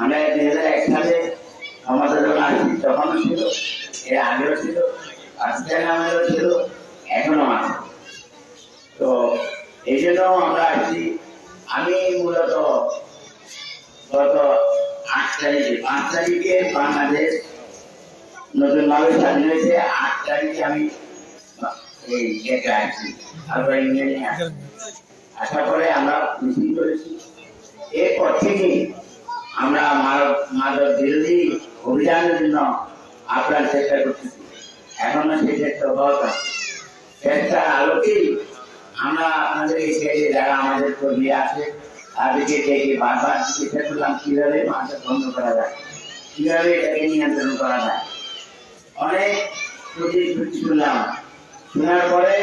আমরা দুই হাজার এক সালে ক্ষমতা যখন আসছি তখনও ছিল, এর আগেও ছিল আজকের নামেও ছিল এখনও আছে। তো এই জন্য আমরা আসছি আমি মূলত গত আট তারিখে, পাঁচ তারিখে বাংলাদেশ নতুন ভাবে স্বাধীন হয়েছে। আট তারিখে আমি এই গেটে আসছি তারপরে ইংল্যান্ডে আসার পরে আমরা মিছিল করেছি। এরপর থেকে আমরা মাদক বিরোধী অভিযানের জন্য আপ্রাণ চেষ্টা করতেছি। এখনও সেই চেষ্টা অব্যাহত আছে। চেষ্টার আলোকেই আমরা আপনাদের এই সাইডে যারা আমাদের কর্মী আছে, তাদেরকে ডেকে বারবার চেষ্টা করলাম, কীভাবে মাদক বন্ধ করা যায়? কীভাবে এটাকে নিয়ন্ত্রণ করা যায়? অনেক প্রতিশ্রুতি শুনলাম শোনার পরে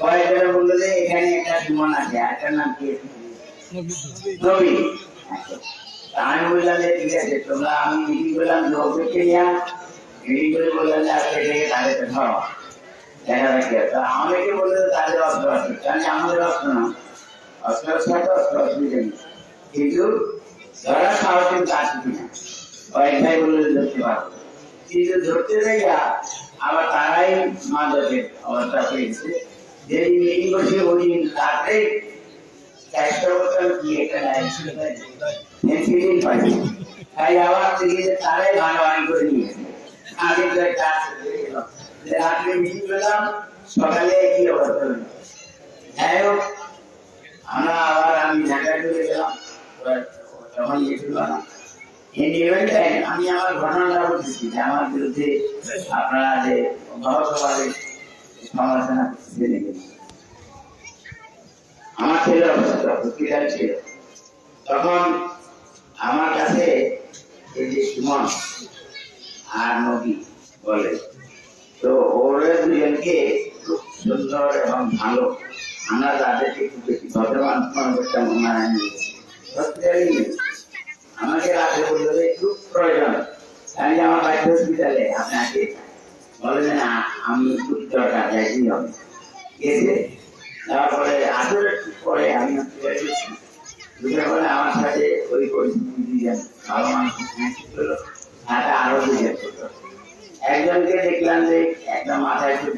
কয়েকজন বলল যে, এখানে একটা সুমন আছে একটার নাম কি? নবী। আমি বললাম যে ঠিক আছে, তোমরা আমি মিটিং করলাম লোকদেরকে নিয়ে মিটিং করে বললাম যে আজকে থেকে তাদেরকে ধরো। দেখা যাচ্ছে তো আমাকে বলল তাদের অস্ত্র আছে জানি আমাদের অস্ত্র না। অস্ত্র অস্ত্র তারাই মাদকের অবস্থা একটা নেক্সট পাই তাই আবার থেকে তারাই ভাগাভাগি করে নিয়েছে আমি তো একটা রাত্রে মিটিং করলাম সকালে কি অবস্থা হলো যাই আমরা আবার আমি ঢাকা চলে গেলাম তখন ইয়ে এই ইভেন্টে আমি আমার ঘটনাটা বলতেছি যে আমার বিরুদ্ধে আপনারা যে অব্যাহতভাবে সমালোচনা করতেছেন এগুলো। আমার ছেলে অবস্থা হসপিটাল ছিল তখন আমার কাছে এই যে সুমন আর নবী বলে, তো ওরা দুজনকে খুব সুন্দর এবং ভালো। আমরা তাদেরকে একটু বেশি ভদ্রমান মনে করতাম ওনারা নিয়ে আমাকে রাতে বলল একটু প্রয়োজন। আমি আমার বাড়িতে হসপিটালে আপনাকে বলে না, আমি একটু দরকার, যাইতেই হবে। তারপরে আসলে পরে আমি হসপিটালে আমার একজনকে দেখলাম যে একটা মাথায় ছিল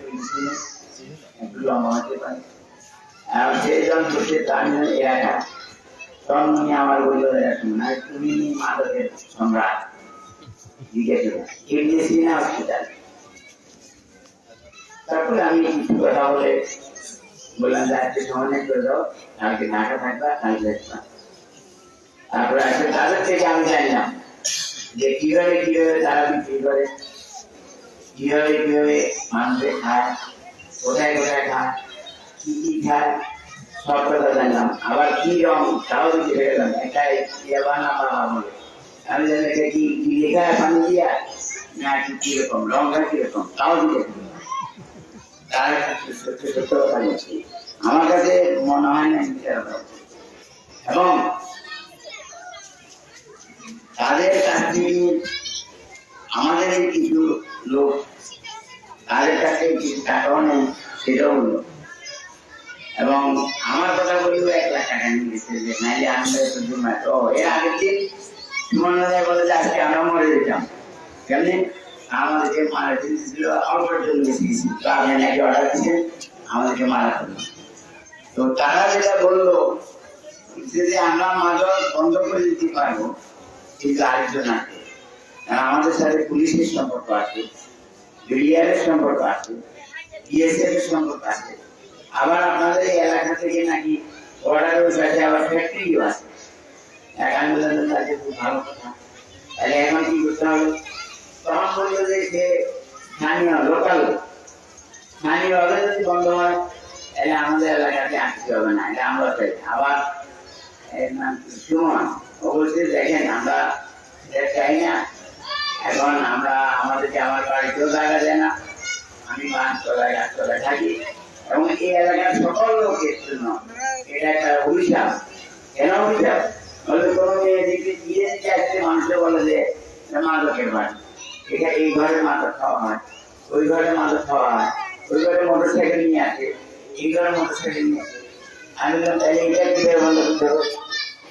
একটু লম্বা হতে পারে। আর সেজন বসে তখন আমার বলল তুমি মাদকের সম্রাট। তারপরে আমি কিছু কথা বলে বললাম যে আজকে সমানে করে দাও কালকে ঢাকা থাকবা, কালকে আসবা। তারপরে আজকে তাদের থেকে আমি জানলাম যে কীভাবে কীভাবে তারা বিক্রি করে, কীভাবে কীভাবে মানুষে খায়, কোথায় কোথায় খায়, কি কি খায়, সব কথা জানলাম। আবার কি রং, তাও দিতে পেরেলাম একটা ইয়াবা না পাওয়া আমি জানি এটা কি কি লেখা পানি দিয়া না কি কীরকম রংটা কীরকম তাও দিতে তার সত্য সত্য কথা আমার কাছে মনে হয় না। এবং তাদের কাছ থেকে আমাদের কিছু লোক, তাদের কাছে কিছু টাকাও নেই, সেটাও হলো এবং আমার কথা বললেও এক লাখ টাকা নিয়ে গেছে, যে নাইলে আমরা একটু জমা ও এর আগের দিন দাদা বলে যে আজকে আমরা মরে যেতাম, কেমনি? আমাদেরকে মারা দিয়েছিল অল্পের জন্য গেছি তো আপনি নাকি অর্ডার দিচ্ছেন আমাদেরকে মারা করল। তো তারা যেটা বলল যে আমরা মাদক বন্ধ করে দিতে পারব কিন্তু আরেকজন আছে। আমাদের সাথে পুলিশের সম্পর্ক আছে, বিডিআরের সম্পর্ক আছে বিএসএফ এর সম্পর্ক আছে। আবার আপনাদের এই এলাকা থেকে নাকি অর্ডারও কাছে আবার ফ্যাক্টরিও আছে। এক আন্দোলনের কাছে খুব ভালো কথা। তাহলে এখন কি করতে হবে? তখন বলল যে সে স্থানীয় লোকাল স্থানীয় ভাবে যদি বন্ধ হয়, তাহলে আমাদের এলাকাতে আসতে হবে না, এটা আমরা চাই। আবার? অবশ্যই দেখেন আমরা চাই না। এখন আমরা আমাদেরকে আমার বাড়িতেও জায়গা দেয় না। আমি পাঁচতলায় গাছতলায় থাকি। এবং এই এলাকার সকল লোকের জন্য এটা একটা অভিশাপ। কেন অভিশাপ? বলে কোনো মেয়ে দিকে বিয়ে দিতে আসছে মানুষে বলে যে মাদকের বাড়ি। এটা এই ঘরে মাদক খাওয়া হয়, ওই ঘরে মাদক খাওয়া হয়, ওই ঘরে মোটর সাইকেল নিয়ে আসে, এই ঘরে মোটর সাইকেল নিয়ে আসে। আমি তাহলে এটা করতে হবে?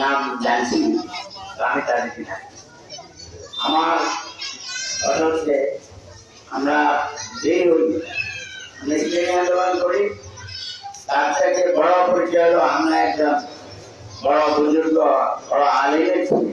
নাম জানছি, তো আমি তাদেরকে জানি আমার কথা হচ্ছে, আমরা যে হই আমরা ইসলামী আন্দোলন করি, তার থেকে বড় পরিচয় হলো আমরা একজন বড় বুজুর্গ, বড় আলিমের ছেলে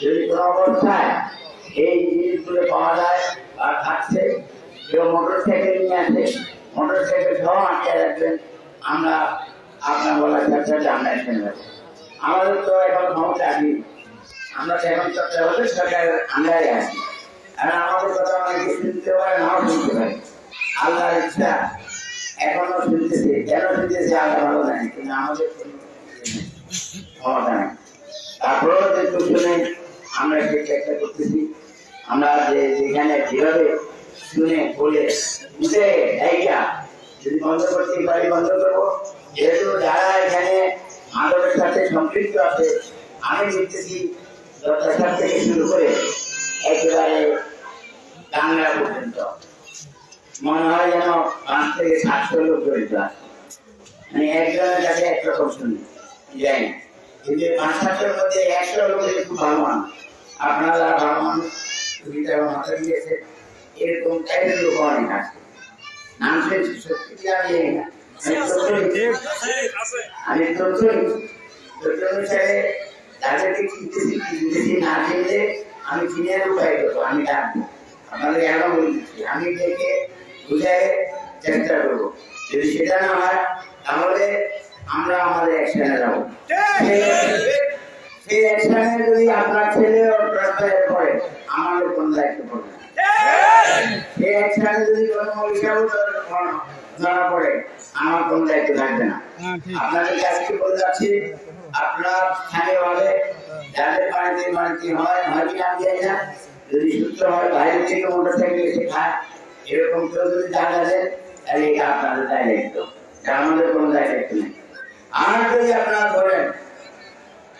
যদি কোনো অবস্থায় এই জিনিসগুলো পাওয়া যায় আর থাকছে। কেউ মোটর সাইকেল নিয়ে আসে মোটর সাইকেল সহ আটকে রাখবেন। আমরা আপনার বলা চর্চাটা এসে আমাদের তো এখন ক্ষমতা আছি আমরা তো এখন চর্চা হলে সরকারের আন্ডারে আছি। আর আমাদের কথা অনেকে শুনতে পারে, নাও শুনতে পারে। আল্লাহর ইচ্ছা এখনও শুনতেছে, কেন শুনতেছে আল্লাহ ভালো জানে, কিন্তু আমাদের ক্ষমতা নেই। তারপরেও যেহেতু শুনে আমরা একটু চেষ্টা করতেছি। আমরা যে যেখানে যেভাবে শুনে বলে বুঝে এইটা যদি বন্ধ বন্ধ করব। যেহেতু যারা এখানে সাথে সম্পৃক্ত আছে, আমি দেখতেছি থেকে শুরু করে একেবারে পর্যন্ত। মনে হয় যেন পাঁচ থেকে সাতশো লোক জড়িত আছে। মানে একজনের কাছে একরকম শুনি, যাই না। কিন্তু পাঁচ সাতটার মধ্যে একশো লোকের একটু ভালো মানুষ। আপনারা ভালো মাথা দিয়েছে এরকম টাইপের লোক অনেক আছে। নাম শুনেছি সত্যি আমি জানি না। আমি আমি অনুসারে তাদেরকে না আমি কিনে উপায় করব আমি ডাকবো আপনাদের কেন আমি ডেকে বুঝাই চেষ্টা করব। যদি সেটা না হয় তাহলে আমরা আমাদের অ্যাকশনে যাব। সেই অ্যাকশনে যদি আপনার ছেলে রাস্তায় পড়ে আমাদের কোনো দায়িত্ব পড়বে সেই অ্যাকশনে যদি কোনো মহিলাও ধরা পড়ে আমার কোনো দায়িত্ব থাকবে না। আপনাদের কাছে বলে যাচ্ছি আপনার স্থানীয়ভাবে যাদের বাড়িতে বাড়িতে হয় কি আমি না। যদি সুস্থ বাইরে থেকে মোটর সাইকেল এসে খায় এরকম কেউ যদি তাহলে এটা আপনাদের দায়িত্ব। আমাদের কোনো দায়িত্ব নেই। আর যদি আপনারা ধরেন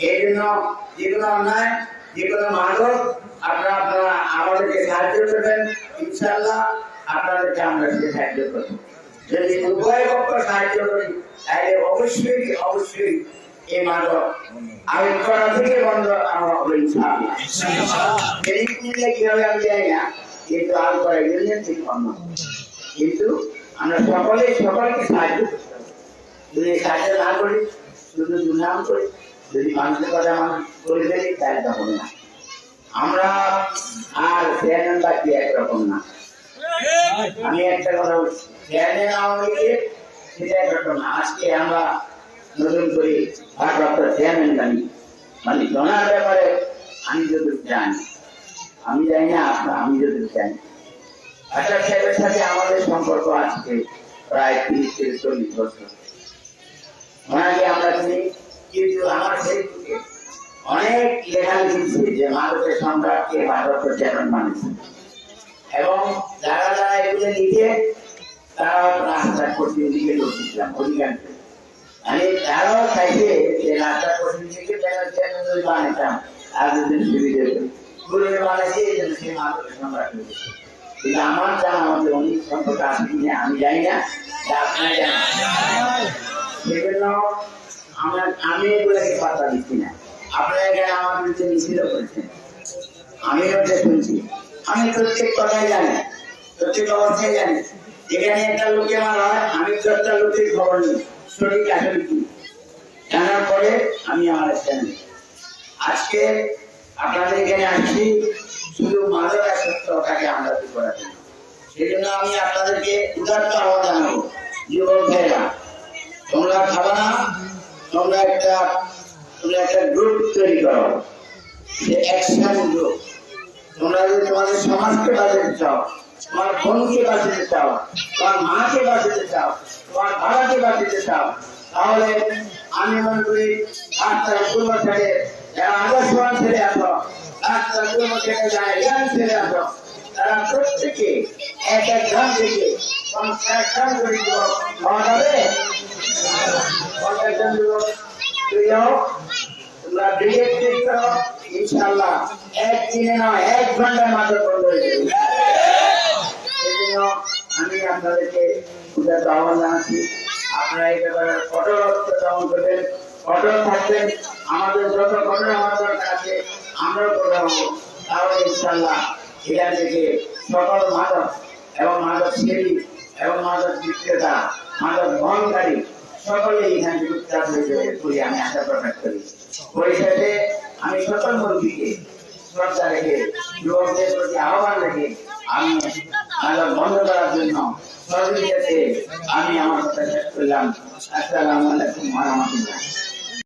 এই জন্য যে অন্যায় যে মাদক আপনারা আপনারা আমাদেরকে সাহায্য করবেন ইনশাল্লাহ আপনাদেরকে আমরা সে সাহায্য করব। যদি উভয় পক্ষ সাহায্য করি তাহলে অবশ্যই অবশ্যই এই মাদক আমি করা থেকে বন্ধ আমরা হবে ইনশাআল্লাহ। কীভাবে আমি জানি না কিন্তু আর করে গেলে ঠিক বন্ধ কিন্তু আমরা সকলে সকলকে সাহায্য যদি সাহায্য না করি শুধু দুর্নাম করি। যদি মানুষের কথা মানুষ করে ফেলি তাহলে তো হবে না। আমরা আর চেয়ারম্যান বাকি একরকম না। আমি একটা কথা বলছি আওয়ামী লীগের সেটা একরকম না। আজকে আমরা নতুন করে ভারপ্রাপ্ত চেয়ারম্যান জানি মানে জনার ব্যাপারে আমি যতটুকু জানি। আমি জানি না, আপনার আমি যতটুকু জানি। আচ্ছা সাহেবের সাথে আমাদের সম্পর্ক আজকে প্রায় তিরিশ থেকে চল্লিশ বছর। ওনাকে আমরা চিনি। কিন্তু আমার অনেক লেখা লিখেছে যে মাদকের সম্রাটকে ভারতের চেয়ারম্যান মানুষ এবং যারা যারা এগুলো লিখে, তারা রাস্তা কঠিন দিকে ঢুকছিলাম অধিকাংশ মানে তারাও চাইছে যে রাস্তা কঠিন দিকে যদি বানাইতাম আর যদি সুবিধা ঘুরে বানাইছে, এই জন্য সে মাদকের সম্রাট কিন্তু আমার জানা মতে উনি সম্পর্কে আছে আমি জানি না আপনারা জানেন। সেজন্য আমরা, আমি এগুলোকে পাত্তা দিচ্ছি না। আপনারা এখানে আমার বিরুদ্ধে মিছিল করেছেন। আমি ওটা শুনছি। আমি প্রত্যেক কথাই জানি। প্রত্যেক অবস্থায় জানি। যেখানে একটা লোকে মারা হয়, আমি দশটা লোকের খবর নিই। সঠিক আসলে কি? জানার পরে আমি আমার জানি আজকে আপনাদের এখানে আসছি, শুধু মাদক আসক্তটাকে আমরা দূর করার জন্য। সেই জন্য আমি আপনাদেরকে উদার্ত আহ্বান জানাব। যুবক ভাইরা তোমরা খাবা না। তোমরা একটা তোমরা একটা গ্রুপ তৈরি করো। সমাজকে বাঁচাতে চাও, তোমার বোনকে বাঁচাতে চাও, তোমার মাকে বাঁচাতে চাও, তোমার বাবাকে বাঁচাতে চাও, তাহলে আমি মনে করি রাস্তার পূর্ব থেকে যারা আদর্শবান থেকে যারা জ্ঞান ছেলে আসো তারা প্রত্যেকে এক এক থেকে পঞ্চাশ গ্রাম করে যাবে। তোমরা এক দিনে এক ঘণ্টার মাত্র সেজন্য আমি আপনাদেরকে উদার আহ্বান জানাচ্ছি আপনারা এই ব্যাপারে করবেন কঠোর থাকবেন আমাদের যত কঠোর আমার দরকার আছে আমরাও হব তাহলে ইনশাল্লাহ এখান থেকে সকল মাদক এবং মাদক সেবী এবং মাদক বিক্রেতা মাদক বহনকারী সকলে এখানে চুপচাপ হয়ে যাবে বলে আমি আশা প্রকাশ করি। পরিশেষে আমি সকল মন্ত্রীকে শ্রদ্ধা রেখে, যুবকদের প্রতি আহ্বান রেখে আমি আমার বন্ধ করার জন্য সহযোগিতাতে আমি আমার কথা শেষ করলাম। আসসালামু আলাইকুম রাহমাতুল্লাহ।